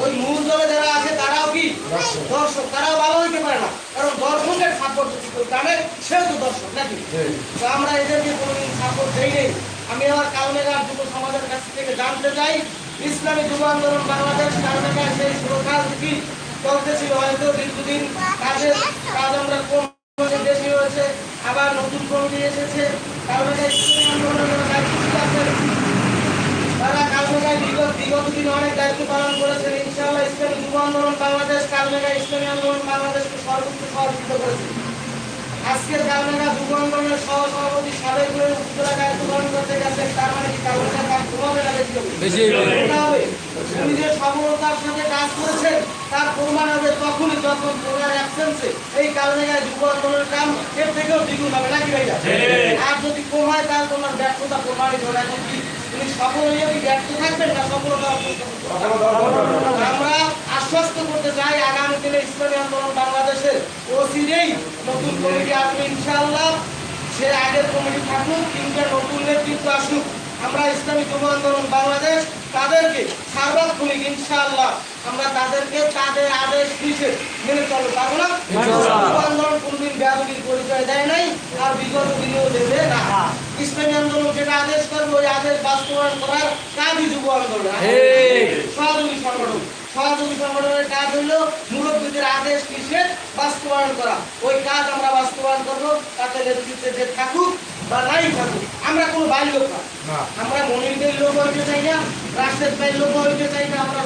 ওই মূল দলে যারা আছে তারাও কি? দর্শক তারাও ভালো হইতে পারে না। কারণ দর্শকের সাপোর্ট টানে সেও তো দর্শক নাকি? তো আমরা এদেরকে কোনোদিন সাপোর্ট দেই নেই। আমি আমার কালমেঘাট যুব সমাজের কাছ থেকে জানতে চাই ইসলামী যুব আন্দোলন বাংলাদেশ কালমেঘাট সেই সুরক্ষা কি? চলতেছিল হয়তো দীর্ঘদিন। কাজের কাজ আমরা কম বেশি হয়েছে। আবার নতুন কমিটি এসেছে। কালমেঘাট ইসলামী আন্দোলনের দায়িত্ব আছেন তারা কালমেঘায় বিগত বিগত দিনে অনেক দায়িত্ব পালন করেছেন ইনশাআল্লাহ ইসলামী যুব আন্দোলন বাংলাদেশ কালমেঘা ইসলামী আন্দোলন বাংলাদেশকে সর্বোচ্চ সহযোগিতা করেছে। আজকের কালমেঘা যুব আন্দোলনের সহ সভাপতি সাবেক হয়ে উত্তরা দায়িত্ব পালন করতে গেছেন তার মানে কি কালমেঘা কাজ না হবে? উনি যে সফলতার সাথে কাজ করেছেন তার প্রমাণ হবে তখনই যখন ওনার অ্যাবসেন্সে এই কালমেঘায় যুব আন্দোলনের কাম এর থেকেও দ্বিগুণ হবে নাকি ভাইয়া? আর যদি কমায় তাহলে তোমার ব্যর্থতা প্রমাণিত হবে। এখন কি তুমি সফল হয়ে কি ব্যর্থ থাকবেন না সফলতা অর্জন? আমরা আশ্বস্ত করতে চাই আগামী দিনে ইসলামী আন্দোলন বাংলাদেশের অচিরেই নতুন কমিটি আসবে ইনশাআল্লাহ। সে আগের কমিটি থাকুক কিংবা নতুন নেতৃত্ব আসুক আমরা ইসলামী যুব আন্দোলন বাংলাদেশ তাদেরকে সার্বক্ষণিক ইনশাআল্লাহ আমরা তাদেরকে তাদের আদেশ দিছে মেনে চলতে পারব না? যুব আন্দোলন কোনদিন ব্যাপকীর পরিচয় দেয় নাই আর বিগত দিনেও দেবে না। ইসলামী আন্দোলন যেটা আদেশ করবে ওই আদেশ বাস্তবায়ন করার কাজই যুব আন্দোলন। আদেশ নিষেধ বাস্তবায়ন করা। ওই কাজ আমরা বাস্তবায়ন করব তাতে নেতৃত্বে যে থাকুক বা নাই থাকুক আমরা কোনো বাইর লোক না। আমরা মনিরদের লোক হইতে চাই না রাষ্ট্রের লোক হইতে চাই না আমরা